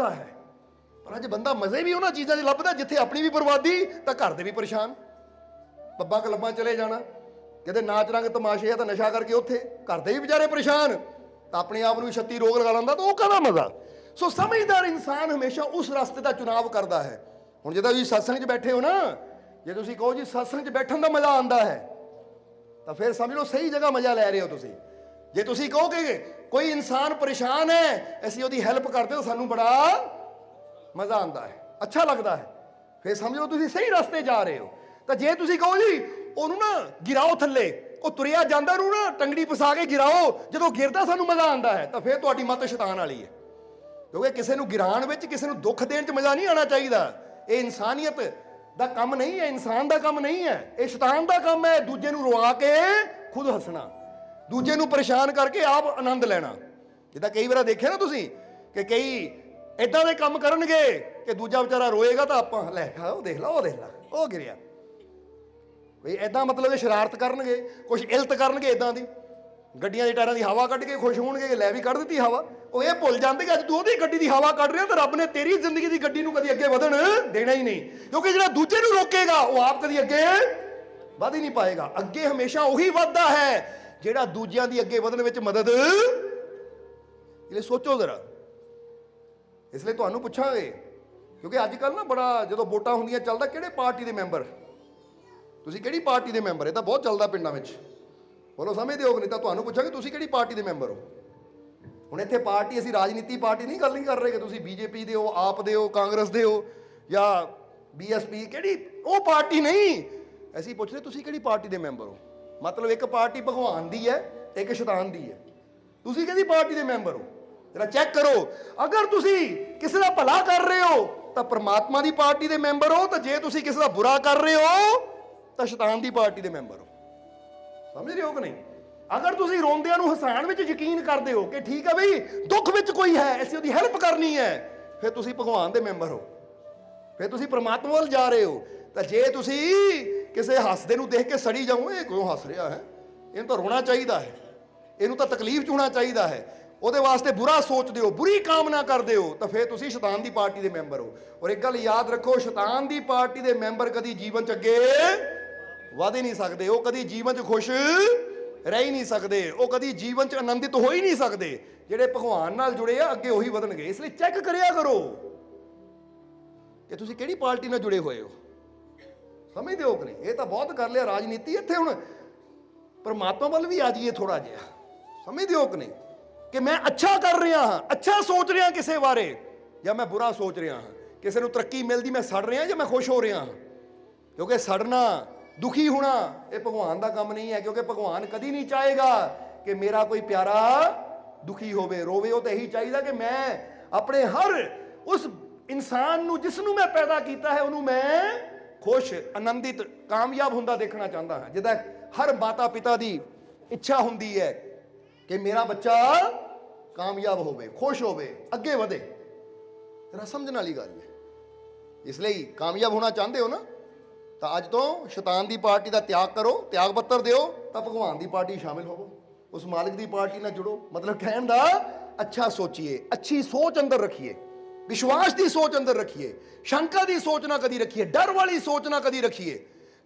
ਮਜ਼ਾ ਹੈ। ਪਰ ਅੱਜ ਬੰਦਾ ਮਜ਼ੇ ਵੀ ਉਹਨਾਂ ਚੀਜ਼ਾਂ 'ਚ ਲੱਭਦਾ, ਜਿੱਥੇ ਆਪਣੀ ਵੀ ਬਰਬਾਦੀ, ਤਾਂ ਘਰ ਦੇ ਵੀ ਪਰੇਸ਼ਾਨ। ਪੱਬਾਂ ਕਲੱਬਾਂ ਚਲੇ ਜਾਣਾ, ਕਿਤੇ ਨਾਚ ਰੰਗ ਤਮਾਸ਼ੇ ਆ ਤਾਂ ਨਸ਼ਾ ਕਰਕੇ ਉੱਥੇ, ਘਰ ਦੇ ਵੀ ਵਿਚਾਰੇ ਪਰੇਸ਼ਾਨ, ਤਾਂ ਆਪਣੇ ਆਪ ਨੂੰ ਵੀ ਛੱਤੀ ਰੋਗ ਲਗਾ ਲੈਂਦਾ, ਤਾਂ ਉਹ ਕਾਹਦਾ ਮਜ਼ਾ? ਸੋ ਸਮਝਦਾਰ ਇਨਸਾਨ ਹਮੇਸ਼ਾ ਉਸ ਰਸਤੇ ਦਾ ਚੁਣਾਵ ਕਰਦਾ ਹੈ। ਹੁਣ ਜਦੋਂ ਤੁਸੀਂ ਸਤਸੰਗ 'ਚ ਬੈਠੇ ਹੋ ਨਾ, ਜੇ ਤੁਸੀਂ ਕਹੋ ਜੀ ਸਤਸੰਗ 'ਚ ਬੈਠਣ ਦਾ ਮਜ਼ਾ ਆਉਂਦਾ ਹੈ, ਤਾਂ ਫਿਰ ਸਮਝ ਲਓ ਸਹੀ ਜਗ੍ਹਾ ਮਜ਼ਾ ਲੈ ਰਹੇ ਹੋ ਤੁਸੀਂ। ਜੇ ਤੁਸੀਂ ਕਹੋਗੇ ਕੋਈ ਇਨਸਾਨ ਪਰੇਸ਼ਾਨ ਹੈ, ਅਸੀਂ ਉਹਦੀ ਹੈਲਪ ਕਰਦੇ ਹਾਂ ਸਾਨੂੰ ਬੜਾ ਮਜ਼ਾ ਆਉਂਦਾ ਹੈ, ਅੱਛਾ ਲੱਗਦਾ ਹੈ। ਫਿਰ ਸਮਝੋ ਤੁਸੀਂ ਸਹੀ ਰਸਤੇ ਜਾ ਰਹੇ ਹੋ। ਤਾਂ ਜੇ ਤੁਸੀਂ ਕਹੋ ਜੀ, ਉਹਨੂੰ ਨਾ ਗਿਰਾਓ ਥੱਲੇ, ਉਹ ਤੁਰਿਆ ਜਾਂਦਾ ਨੂੰ ਨਾ ਟੰਗੜੀ ਫਸਾ ਕੇ ਗਿਰਾਓ, ਜਦੋਂ ਗਿਰਦਾ ਸਾਨੂੰ ਮਜ਼ਾ ਆਉਂਦਾ ਹੈ, ਤਾਂ ਫਿਰ ਤੁਹਾਡੀ ਮਤ ਸ਼ੈਤਾਨ ਵਾਲੀ ਹੈ। ਕਿਉਂਕਿ ਕਿਸੇ ਨੂੰ ਗਿਰਾਣ ਵਿੱਚ, ਕਿਸੇ ਨੂੰ ਦੁੱਖ ਦੇਣ 'ਚ ਮਜ਼ਾ ਨਹੀਂ ਆਉਣਾ ਚਾਹੀਦਾ। ਇਹ ਇਨਸਾਨੀਅਤ ਦਾ ਕੰਮ ਨਹੀਂ ਹੈ, ਇਨਸਾਨ ਦਾ ਕੰਮ ਨਹੀਂ ਹੈ, ਇਹ ਸ਼ੈਤਾਨ ਦਾ ਕੰਮ ਹੈ, ਦੂਜੇ ਨੂੰ ਰਵਾ ਕੇ ਖੁਦ ਹੱਸਣਾ। ਦੂਜੇ ਨੂੰ ਪਰੇਸ਼ਾਨ ਕਰਕੇ ਆਪ ਆਨੰਦ ਲੈਣਾ। ਜਿੱਦਾਂ ਕਈ ਵਾਰ ਦੇਖਿਆ ਨਾ ਤੁਸੀਂ ਕਿ ਕਈ ਇਦਾਂ ਦੇ ਕੰਮ ਕਰਨਗੇ ਕਿ ਦੂਜਾ ਵਿਚਾਰਾ ਰੋਏਗਾ ਤਾਂ ਆਪਾਂ, ਲੈ ਉਹ ਦੇਖ ਲਾ, ਉਹ ਦੇਖ ਲਾ, ਉਹ ਗਿਰਿਆ। ਕੋਈ ਐਦਾਂ ਮਤਲਬ ਇਹ ਸ਼ਰਾਰਤ ਕਰਨਗੇ ਕੁਝ ਇਲਤ ਕਰਨਗੇ ਇਦਾਂ ਦੀ। ਗੱਡੀਆਂ ਦੇ ਟਾਇਰਾਂ ਦੀ ਹਵਾ ਕੱਢ ਕੇ ਖੁਸ਼ ਹੋਣਗੇ ਕਿ ਲੈ ਵੀ ਕੱਢ ਦਿੱਤੀ ਹਵਾ। ਉਹ ਇਹ ਭੁੱਲ ਜਾਂਦੇ ਕਿ ਅੱਜ ਤੂੰ ਉਹਦੀ ਗੱਡੀ ਦੀ ਹਵਾ ਕੱਢ ਰਿਹਾ ਤਾਂ ਰੱਬ ਨੇ ਤੇਰੀ ਜ਼ਿੰਦਗੀ ਦੀ ਗੱਡੀ ਨੂੰ ਕਦੀ ਅੱਗੇ ਵਧਣ ਦੇਣਾ ਹੀ ਨਹੀਂ। ਕਿਉਂਕਿ ਜਿਹੜਾ ਦੂਜੇ ਨੂੰ ਰੋਕੇਗਾ, ਉਹ ਆਪ ਕਦੀ ਅੱਗੇ ਵਧ ਹੀ ਨਹੀਂ ਪਾਏਗਾ। ਅੱਗੇ ਹਮੇਸ਼ਾ ਉਹੀ ਵੱਧਦਾ ਹੈ। ਜਿਹੜਾ ਦੂਜਿਆਂ ਦੀ ਅੱਗੇ ਵਧਣ ਵਿੱਚ ਮਦਦ ਇਹ ਸੋਚੋ ਜ਼ਰਾ। ਇਸ ਲਈ ਤੁਹਾਨੂੰ ਪੁੱਛਾਂਗੇ, ਕਿਉਂਕਿ ਅੱਜ ਕੱਲ ਨਾ ਬੜਾ ਜਦੋਂ ਵੋਟਾਂ ਹੁੰਦੀਆਂ ਚੱਲਦਾ, ਕਿਹੜੇ ਪਾਰਟੀ ਦੇ ਮੈਂਬਰ? ਤੁਸੀਂ ਕਿਹੜੀ ਪਾਰਟੀ ਦੇ ਮੈਂਬਰ? ਇਹ ਤਾਂ ਬਹੁਤ ਚੱਲਦਾ ਪਿੰਡਾਂ ਵਿੱਚ। ਬੋਲੋ ਸਮਝਦੇ ਹੋ ਨਹੀਂ ਤਾਂ ਤੁਹਾਨੂੰ ਪੁੱਛਾਂਗੇ, ਤੁਸੀਂ ਕਿਹੜੀ ਪਾਰਟੀ ਦੇ ਮੈਂਬਰ ਹੋ? ਹੁਣ ਇੱਥੇ ਪਾਰਟੀ, ਅਸੀਂ ਰਾਜਨੀਤੀ ਪਾਰਟੀ ਨਹੀਂ ਗੱਲ ਨਹੀਂ ਕਰ ਰਹੇ ਕਿ ਤੁਸੀਂ ਬੀਜੇਪੀ ਦੇ ਹੋ, ਆਪ ਦੇ ਹੋ, ਕਾਂਗਰਸ ਦੇ ਹੋ, ਜਾਂ ਬੀਐਸਪੀ, ਕਿਹੜੀ ਉਹ ਪਾਰਟੀ ਨਹੀਂ। ਅਸੀਂ ਪੁੱਛ ਰਹੇ, ਤੁਸੀਂ ਕਿਹੜੀ ਪਾਰਟੀ ਦੇ ਮੈਂਬਰ ਹੋ? ਮਤਲਬ ਇੱਕ ਪਾਰਟੀ ਭਗਵਾਨ ਦੀ ਹੈ ਇੱਕ ਸ਼ੈਤਾਨ ਦੀ ਹੈ। ਤੁਸੀਂ ਕਿਹਦੀ ਪਾਰਟੀ ਦੇ ਮੈਂਬਰ ਹੋ? ਜਰਾ ਚੈੱਕ ਕਰੋ। ਅਗਰ ਤੁਸੀਂ ਕਿਸੇ ਦਾ ਭਲਾ ਕਰ ਰਹੇ ਹੋ, ਤਾਂ ਪ੍ਰਮਾਤਮਾ ਦੀ ਪਾਰਟੀ ਦੇ ਮੈਂਬਰ ਹੋ, ਤਾਂ ਜੇ ਤੁਸੀਂ ਕਿਸੇ ਦਾ ਬੁਰਾ ਕਰ ਰਹੇ ਹੋ, ਤਾਂ ਸ਼ੈਤਾਨ ਦੀ ਪਾਰਟੀ ਦੇ ਮੈਂਬਰ ਹੋ। ਸਮਝ ਰਹੇ ਹੋ ਕਿ ਨਹੀਂ? ਅਗਰ ਤੁਸੀਂ ਰੋਂਦਿਆਂ ਨੂੰ ਹਸਾਨ ਵਿੱਚ ਯਕੀਨ ਕਰਦੇ ਹੋ ਕਿ ਠੀਕ ਹੈ ਬਈ, ਦੁੱਖ ਵਿੱਚ ਕੋਈ ਹੈ, ਅਸੀਂ ਉਹਦੀ ਹੈਲਪ ਕਰਨੀ ਹੈ, ਫਿਰ ਤੁਸੀਂ ਭਗਵਾਨ ਦੇ ਮੈਂਬਰ ਹੋ। ਫਿਰ ਤੁਸੀਂ ਪ੍ਰਮਾਤਮਾ ਵੱਲ ਜਾ ਰਹੇ ਹੋ। ਤਾਂ ਜੇ ਤੁਸੀਂ ਕਿਸੇ ਹੱਸਦੇ ਨੂੰ ਦੇਖ ਕੇ ਸੜੀ ਜਾਓ ਇਹ ਕਿਉਂ ਹੱਸ ਰਿਹਾ ਹੈ? ਇਹਨੂੰ ਤਾਂ ਰੋਣਾ ਚਾਹੀਦਾ ਹੈ। ਇਹਨੂੰ ਤਾਂ ਤਕਲੀਫ ਚ ਹੋਣਾ ਚਾਹੀਦਾ ਹੈ। ਉਹਦੇ ਵਾਸਤੇ ਬੁਰਾ ਸੋਚਦੇ ਹੋ ਬੁਰੀ ਕਾਮਨਾ ਕਰਦੇ ਹੋ ਤਾਂ ਫਿਰ ਤੁਸੀਂ ਸ਼ੈਤਾਨ ਦੀ ਪਾਰਟੀ ਦੇ ਮੈਂਬਰ ਹੋ। ਔਰ ਇੱਕ ਗੱਲ ਯਾਦ ਰੱਖੋ, ਸ਼ੈਤਾਨ ਦੀ ਪਾਰਟੀ ਦੇ ਮੈਂਬਰ ਕਦੀ ਜੀਵਨ ਚ ਅੱਗੇ ਵਧ ਹੀ ਨਹੀਂ ਸਕਦੇ। ਉਹ ਕਦੀ ਜੀਵਨ 'ਚ ਖੁਸ਼ ਰਹਿ ਹੀ ਨਹੀਂ ਸਕਦੇ। ਉਹ ਕਦੀ ਜੀਵਨ 'ਚ ਆਨੰਦਿਤ ਹੋ ਹੀ ਨਹੀਂ ਸਕਦੇ। ਜਿਹੜੇ ਭਗਵਾਨ ਨਾਲ ਜੁੜੇ ਆ, ਅੱਗੇ ਉਹੀ ਵਧਣਗੇ। ਇਸ ਲਈ ਚੈੱਕ ਕਰਿਆ ਕਰੋ ਕਿ ਤੁਸੀਂ ਕਿਹੜੀ ਪਾਰਟੀ ਨਾਲ ਜੁੜੇ ਹੋਏ ਹੋ। ਸਮਝਦੇ ਹੋ ਕਿ ਨਹੀਂ? ਇਹ ਤਾਂ ਬਹੁਤ ਕਰ ਲਿਆ ਰਾਜਨੀਤੀ ਇੱਥੇ ਹੁਣ। ਪਰਮਾਤਮਾ ਵੱਲ ਵੀ ਆ ਜਾਈਏ ਥੋੜਾ ਜਿਹਾ। ਸਮਝਦੇ ਹੋ ਕਿ ਨਹੀਂ? ਕਿ ਮੈਂ ਅੱਛਾ ਕਰ ਰਿਹਾ ਹਾਂ, ਅੱਛਾ ਸੋਚ ਰਿਹਾ ਕਿਸੇ ਬਾਰੇ, ਜਾਂ ਮੈਂ ਬੁਰਾ ਸੋਚ ਰਿਹਾ ਹਾਂ। ਕਿਸੇ ਨੂੰ ਤਰੱਕੀ ਮਿਲਦੀ ਮੈਂ ਸੜ ਰਿਹਾ ਜਾਂ ਮੈਂ ਖੁਸ਼ ਹੋ ਰਿਹਾ ਹਾਂ? ਕਿਉਂਕਿ ਸੜਨਾ, ਦੁਖੀ ਹੋਣਾ, ਇਹ ਭਗਵਾਨ ਦਾ ਕੰਮ ਨਹੀਂ ਹੈ, ਕਿਉਂਕਿ ਭਗਵਾਨ ਕਦੀ ਨਹੀਂ ਚਾਹੇਗਾ ਕਿ ਮੇਰਾ ਕੋਈ ਪਿਆਰਾ ਦੁਖੀ ਹੋਵੇ, ਰੋਵੇ। ਉਹ ਤਾਂ ਇਹੀ ਚਾਹੀਦਾ ਕਿ ਮੈਂ ਆਪਣੇ ਹਰ ਉਸ ਇਨਸਾਨ ਨੂੰ, ਜਿਸ ਨੂੰ ਮੈਂ ਪੈਦਾ ਕੀਤਾ ਹੈ, ਉਹਨੂੰ ਮੈਂ ਖੁਸ਼, ਆਨੰਦਿਤ, ਕਾਮਯਾਬ ਹੁੰਦਾ ਦੇਖਣਾ ਚਾਹੁੰਦਾ ਹਾਂ। ਜਿੱਦਾਂ ਹਰ ਮਾਤਾ ਪਿਤਾ ਦੀ ਇੱਛਾ ਹੁੰਦੀ ਹੈ ਕਿ ਮੇਰਾ ਬੱਚਾ ਕਾਮਯਾਬ ਹੋਵੇ, ਖੁਸ਼ ਹੋਵੇ, ਅੱਗੇ ਵਧੇ। ਤੇਰਾ ਸਮਝਣ ਵਾਲੀ ਗੱਲ ਹੈ। ਇਸ ਲਈ ਕਾਮਯਾਬ ਹੋਣਾ ਚਾਹੁੰਦੇ ਹੋ ਨਾ, ਤਾਂ ਅੱਜ ਤੋਂ ਸ਼ੈਤਾਨ ਦੀ ਪਾਰਟੀ ਦਾ ਤਿਆਗ ਕਰੋ, ਤਿਆਗ ਪੱਤਰ ਦਿਓ, ਤਾਂ ਭਗਵਾਨ ਦੀ ਪਾਰਟੀ ਸ਼ਾਮਿਲ ਹੋਵੋ। ਉਸ ਮਾਲਕ ਦੀ ਪਾਰਟੀ ਨਾਲ ਜੁੜੋ। ਮਤਲਬ ਕਹਿਣ ਦਾ, ਅੱਛਾ ਸੋਚੀਏ, ਅੱਛੀ ਸੋਚ ਅੰਦਰ ਰੱਖੀਏ। ਵਿਸ਼ਵਾਸ ਦੀ ਸੋਚ ਅੰਦਰ ਰੱਖੀਏ, ਸ਼ੰਕਾ ਦੀ ਸੋਚ ਨਾ ਕਦੀ ਰੱਖੀਏ, ਡਰ ਵਾਲੀ ਸੋਚ ਨਾ ਕਦੀ ਰੱਖੀਏ,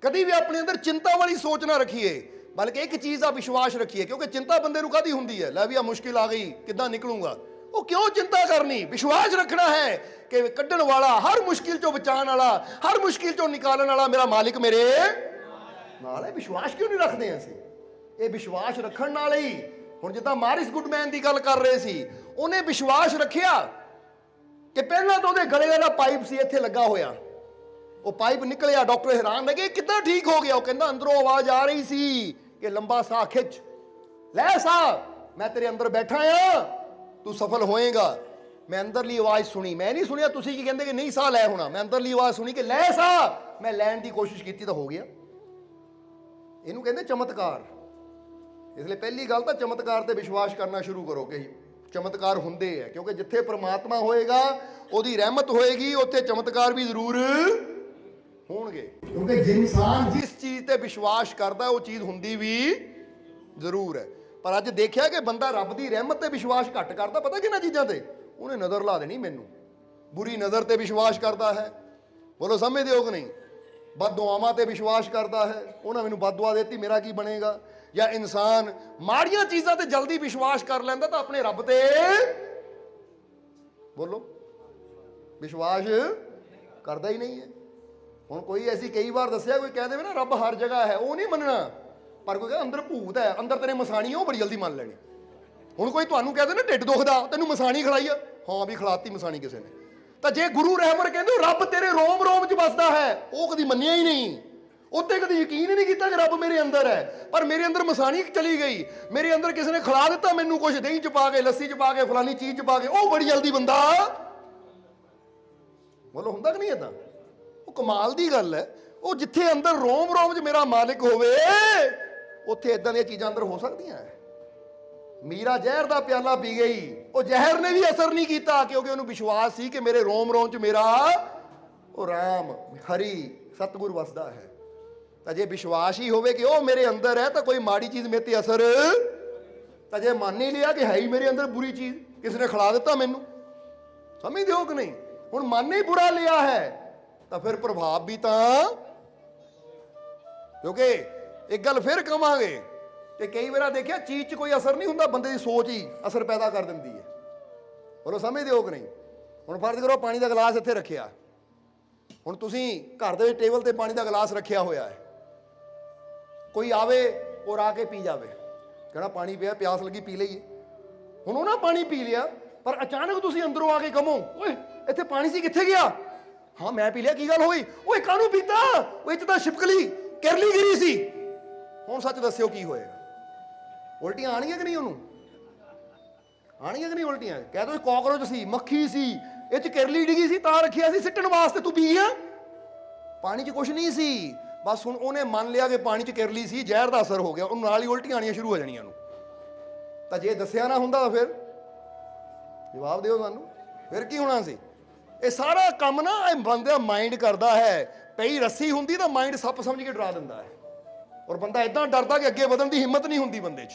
ਕਦੀ ਵੀ ਆਪਣੇ ਅੰਦਰ ਚਿੰਤਾ ਵਾਲੀ ਸੋਚ ਨਾ ਰੱਖੀਏ, ਬਲਕਿ ਇੱਕ ਚੀਜ਼ ਦਾ ਵਿਸ਼ਵਾਸ ਰੱਖੀਏ, ਕਿਉਂਕਿ ਚਿੰਤਾ ਬੰਦੇ ਨੂੰ ਕਾਦੀ ਹੁੰਦੀ ਹੈ? ਲੈ ਵੀ ਆ ਮੁਸ਼ਕਿਲ ਆ ਗਈ, ਕਿੱਦਾਂ ਨਿਕਲੂੰਗਾ? ਉਹ ਕਿਉਂ ਚਿੰਤਾ ਕਰਨੀ? ਵਿਸ਼ਵਾਸ ਰੱਖਣਾ ਹੈ ਕਿ ਕੱਢਣ ਵਾਲਾ, ਹਰ ਮੁਸ਼ਕਿਲ ਚੋਂ ਬਚਾਉਣ ਵਾਲਾ, ਹਰ ਮੁਸ਼ਕਿਲ ਚੋਂ ਨਿਕਾਲਣ ਵਾਲਾ ਮੇਰਾ ਮਾਲਿਕ ਮੇਰੇ ਨਾਲ ਹੈ। ਵਿਸ਼ਵਾਸ ਕਿਉਂ ਨਹੀਂ ਰੱਖਦੇ ਅਸੀਂ? ਇਹ ਵਿਸ਼ਵਾਸ ਰੱਖਣ ਨਾਲ ਹੀ, ਹੁਣ ਜਿੱਦਾਂ ਮਾਰਿਸ ਗੁੱਡਮੈਨ ਦੀ ਗੱਲ ਕਰ ਰਹੇ ਸੀ, ਉਹਨੇ ਵਿਸ਼ਵਾਸ ਰੱਖਿਆ ਕਿ ਪਹਿਲਾਂ ਤਾਂ ਉਹਦੇ ਗਲੇ ਦਾ ਪਾਈਪ ਸੀ, ਇੱਥੇ ਲੱਗਾ ਹੋਇਆ। ਉਹ ਪਾਈਪ ਨਿਕਲਿਆ, ਡਾਕਟਰ ਹੈਰਾਨ ਲੱਗੇ ਕਿੱਦਾਂ ਠੀਕ ਹੋ ਗਿਆ? ਉਹ ਕਹਿੰਦਾ, ਅੰਦਰੋਂ ਆਵਾਜ਼ ਆ ਰਹੀ ਸੀ ਕਿ ਲੰਬਾ ਸਾਹ ਖਿੱਚ। ਲੈ ਸਾਹ, ਮੈਂ ਤੇਰੇ ਅੰਦਰ ਬੈਠਾ ਆ, ਤੂੰ ਸਫਲ ਹੋਏਗਾ। ਮੈਂ ਅੰਦਰਲੀ ਆਵਾਜ਼ ਸੁਣੀ। ਮੈਂ ਨਹੀਂ ਸੁਣਿਆ, ਤੁਸੀਂ ਕੀ ਕਹਿੰਦੇ ਕਿ ਨਹੀਂ ਸਾਹ ਲੈ ਹੋਣਾ? ਮੈਂ ਅੰਦਰਲੀ ਆਵਾਜ਼ ਸੁਣੀ ਕਿ ਲੈ ਸਾਹ, ਮੈਂ ਲੈਣ ਦੀ ਕੋਸ਼ਿਸ਼ ਕੀਤੀ ਤਾਂ ਹੋ ਗਿਆ। ਇਹਨੂੰ ਕਹਿੰਦੇ ਚਮਤਕਾਰ। ਇਸ ਲਈ ਪਹਿਲੀ ਗੱਲ ਤਾਂ ਚਮਤਕਾਰ ਤੇ ਵਿਸ਼ਵਾਸ ਕਰਨਾ ਸ਼ੁਰੂ ਕਰੋ ਕਿ ਚਮਤਕਾਰ ਹੁੰਦੇ ਆ, ਕਿਉਂਕਿ ਜਿੱਥੇ ਪ੍ਰਮਾਤਮਾ ਹੋਏਗਾ, ਉਹਦੀ ਰਹਿਮਤ ਹੋਏਗੀ, ਉੱਥੇ ਚਮਤਕਾਰ ਵੀ ਜ਼ਰੂਰ ਹੋਣਗੇ। ਕਿਉਂਕਿ ਇਨਸਾਨ ਜਿਸ ਚੀਜ਼ ਤੇ ਵਿਸ਼ਵਾਸ ਕਰਦਾ, ਉਹ ਚੀਜ਼ ਹੁੰਦੀ ਵੀ ਜ਼ਰੂਰ ਹੈ। ਪਰ ਅੱਜ ਦੇਖਿਆ ਕਿ ਬੰਦਾ ਰੱਬ ਦੀ ਰਹਿਮਤ ਤੇ ਵਿਸ਼ਵਾਸ ਘੱਟ ਕਰਦਾ, ਪਤਾ ਕਿਹਨਾਂ ਚੀਜ਼ਾਂ ਤੇ? ਉਹਨੇ ਨਜ਼ਰ ਲਾ ਦੇਣੀ ਮੈਨੂੰ। ਬੁਰੀ ਨਜ਼ਰ ਤੇ ਵਿਸ਼ਵਾਸ ਕਰਦਾ ਹੈ। ਬੋਲੋ, ਸਮਝਦੇ ਹੋ ਕਿ ਨਹੀਂ? ਬਦਦੁਆਵਾਂ ਤੇ ਵਿਸ਼ਵਾਸ ਕਰਦਾ ਹੈ। ਉਹਨਾਂ ਮੈਨੂੰ ਬਦਦੁਆ ਦਿੱਤੀ, ਮੇਰਾ ਕੀ ਬਣੇਗਾ? ਜਾਂ ਇਨਸਾਨ ਮਾੜੀਆਂ ਚੀਜ਼ਾਂ ਤੇ ਜਲਦੀ ਵਿਸ਼ਵਾਸ ਕਰ ਲੈਂਦਾ ਤਾਂ ਆਪਣੇ ਰੱਬ ਤੇ। ਬੋਲੋ। ਵਿਸ਼ਵਾਸ ਕਰਦਾ ਹੀ ਨਹੀਂ ਹੈ। ਹੁਣ ਕੋਈ ਐਸੀ ਕਈ ਵਾਰ ਦੱਸਿਆ, ਕੋਈ ਕਹਿ ਦੇਵੇ ਨਾ, ਰੱਬ ਹਰ ਜਗ੍ਹਾ ਹੈ, ਉਹ ਨਹੀਂ ਮੰਨਣਾ। ਪਰ ਕੋਈ ਕਹਿੰਦਾ, ਅੰਦਰ ਭੂਤ ਹੈ, ਅੰਦਰ ਤੇਰੇ ਮਸਾਣੀ ਉਹ ਬੜੀ ਜਲਦੀ ਮੰਨ ਲੈਣੀ। ਹੁਣ ਕੋਈ ਤੁਹਾਨੂੰ ਕਹਿ ਦੇ ਨਾ, ਢਿੱਡ ਦੁਖਦਾ, ਤੈਨੂੰ ਮਸਾਣੀ ਖਿਲਾਈ ਆ। ਹਾਂ ਵੀ ਖਿਲਾਤੀ ਮਸਾਣੀ ਕਿਸੇ ਨੇ। ਤਾਂ ਜੇ ਗੁਰੂ ਰਹਿਮਰ ਕਹਿੰਦੇ ਰੱਬ ਤੇਰੇ ਰੋਮ ਰੋਮ 'ਚ ਵੱਸਦਾ ਹੈ, ਉਹ ਕਦੀ ਮੰਨਿਆ ਹੀ ਨਹੀਂ। ਉੱਤੇ ਕਦੇ ਯਕੀਨ ਹੀ ਨਹੀਂ ਕੀਤਾ ਕਿ ਰੱਬ ਮੇਰੇ ਅੰਦਰ ਹੈ। ਪਰ ਮੇਰੇ ਅੰਦਰ ਮਸਾਣੀ ਚਲੀ ਗਈ। ਮੇਰੇ ਅੰਦਰ ਕਿਸੇ ਨੇ ਖਿਲਾ ਦਿੱਤਾ ਮੈਨੂੰ ਕੁਝ ਦਹੀਂ ਚ ਪਾ ਕੇ, ਲੱਸੀ ਚ ਪਾ ਕੇ, ਫਲਾਨੀ ਚੀਜ਼ ਚ ਪਾ ਕੇ। ਉਹ ਬੜੀ ਜਲਦੀ ਬੰਦਾ ਬੋਲੋ ਹੁੰਦਾ ਕਿ ਨਹੀਂ ਏਦਾਂ? ਉਹ ਕਮਾਲ ਦੀ ਗੱਲ ਹੈ। ਉਹ ਜਿੱਥੇ ਅੰਦਰ ਰੋਮ ਰੋਮ 'ਚ ਮੇਰਾ ਮਾਲਿਕ ਹੋਵੇ, ਉੱਥੇ ਇਦਾਂ ਦੀਆਂ ਚੀਜ਼ਾਂ ਅੰਦਰ ਹੋ ਸਕਦੀਆਂ ਹੈ। ਮੀਰਾ ਜ਼ਹਿਰ ਦਾ ਪਿਆਲਾ ਪੀ ਗਈ। ਉਹ ਜ਼ਹਿਰ ਨੇ ਵੀ ਅਸਰ ਨਹੀਂ ਕੀਤਾ, ਕਿਉਂਕਿ ਉਹਨੂੰ ਵਿਸ਼ਵਾਸ ਸੀ ਕਿ ਮੇਰੇ ਰੋਮ ਰੋਮ 'ਚ ਮੇਰਾ ਉਹ ਰਾਮ, ਹਰੀ ਸਤਿਗੁਰ ਵਸਦਾ ਹੈ। ਤਾਂ ਜੇ ਵਿਸ਼ਵਾਸ ਹੀ ਹੋਵੇ ਕਿ ਉਹ ਮੇਰੇ ਅੰਦਰ ਹੈ ਤਾਂ ਕੋਈ ਮਾੜੀ ਚੀਜ਼ ਮੇਰੇ ਤੇ ਅਸਰ ਤਾਂ ਜੇ ਮੰਨ ਹੀ ਲਿਆ ਕਿ ਹੈ ਹੀ ਮੇਰੇ ਅੰਦਰ ਬੁਰੀ ਚੀਜ਼, ਕਿਸ ਨੇ ਖਿਲਾ ਦਿੱਤਾ ਮੈਨੂੰ। ਸਮਝਦੇ ਹੋ ਕਿ ਨਹੀਂ? ਹੁਣ ਮਨ ਹੀ ਬੁਰਾ ਲਿਆ ਹੈ, ਤਾਂ ਫਿਰ ਪ੍ਰਭਾਵ ਵੀ ਤਾਂ ਕਿਉਂਕਿ ਇੱਕ ਗੱਲ ਫਿਰ ਕਵਾਂਗੇ ਕਿ ਕਈ ਵਾਰ ਦੇਖਿਆ ਚੀਜ਼ 'ਚ ਕੋਈ ਅਸਰ ਨਹੀਂ ਹੁੰਦਾ, ਬੰਦੇ ਦੀ ਸੋਚ ਹੀ ਅਸਰ ਪੈਦਾ ਕਰ ਦਿੰਦੀ ਹੈ। ਬੋਲੋ ਸਮਝਦੇ ਹੋ ਕਿ ਨਹੀਂ? ਹੁਣ ਫਰਜ਼ ਕਰੋ ਪਾਣੀ ਦਾ ਗਲਾਸ ਇੱਥੇ ਰੱਖਿਆ। ਹੁਣ ਤੁਸੀਂ ਘਰ ਦੇ ਟੇਬਲ ਤੇ ਪਾਣੀ ਦਾ ਗਲਾਸ ਰੱਖਿਆ ਹੋਇਆ ਹੈ। ਕੋਈ ਆਵੇ ਔਰ ਆ ਕੇ ਪੀ ਜਾਵੇ। ਕਿਹੜਾ ਪਾਣੀ ਪਿਆ, ਪਿਆਸ ਲੱਗੀ, ਪੀ ਲਈਏ। ਹੁਣ ਉਹ ਨਾ ਪਾਣੀ ਪੀ ਲਿਆ, ਪਰ ਅਚਾਨਕ ਤੁਸੀਂ ਅੰਦਰੋਂ ਆ ਕੇ ਕਮੋ ਓਏ, ਇੱਥੇ ਪਾਣੀ ਸੀ, ਕਿੱਥੇ ਗਿਆ? ਹਾਂ, ਮੈਂ ਪੀ ਲਿਆ, ਕੀ ਗੱਲ ਹੋਈ? ਓਏ, ਕਾਹਨੂੰ ਪੀਤਾ? ਉਹ ਇਹ 'ਚ ਤਾਂ ਛਿਪਕਲੀ, ਕਿਰਲੀ ਗਿਰੀ ਸੀ। ਹੁਣ ਸੱਚ ਦੱਸਿਓ ਕੀ ਹੋਏਗਾ? ਉਲਟੀਆਂ ਆਣਗੀਆਂ ਕਿ ਨਹੀਂ ਉਹਨੂੰ? ਆਣਗੀਆਂ ਕਿ ਨਹੀਂ ਉਲਟੀਆਂ? ਕਹਿ ਦੋ, ਕਾਕਰੋਚ ਸੀ, ਮੱਖੀ ਸੀ, ਇਹ 'ਚ ਕਿਰਲੀ ਡਿੱਗੀ ਸੀ, ਤਾਂ ਰੱਖਿਆ ਸੀ, ਸਿੱਟਣ ਵਾਸਤੇ ਤੂੰ ਪੀ ਗਿਆ ਪਾਣੀ 'ਚ ਕੁਝ ਨਹੀਂ ਸੀ। ਬਸ ਹੁਣ ਉਹਨੇ ਮੰਨ ਲਿਆ ਕਿ ਪਾਣੀ 'ਚ ਕਿਰਲੀ ਸੀ, ਜ਼ਹਿਰ ਦਾ ਅਸਰ ਹੋ ਗਿਆ, ਉਹਨੂੰ ਨਾਲ ਹੀ ਉਲਟੀਆਂ ਆਣੀਆਂ ਸ਼ੁਰੂ ਹੋ ਜਾਣੀਆਂ ਉਹਨੂੰ। ਤਾਂ ਜੇ ਦੱਸਿਆ ਨਾ ਹੁੰਦਾ ਤਾਂ ਫਿਰ ਜਵਾਬ ਦਿਓ ਸਾਨੂੰ। ਫਿਰ ਕੀ ਹੋਣਾ ਸੀ? ਇਹ ਸਾਰਾ ਕੰਮ ਨਾ, ਇਹ ਬੰਦਾ ਦਾ ਮਾਈਂਡ ਕਰਦਾ ਹੈ। ਪਈ ਰੱਸੀ ਹੁੰਦੀ ਤਾਂ ਮਾਈਂਡ ਸੱਪ ਸਮਝ ਕੇ ਡਰਾ ਦਿੰਦਾ ਹੈ। ਔਰ ਬੰਦਾ ਇਦਾਂ ਡਰਦਾ ਕਿ ਅੱਗੇ ਵਧਣ ਦੀ ਹਿੰਮਤ ਨਹੀਂ ਹੁੰਦੀ ਬੰਦੇ 'ਚ।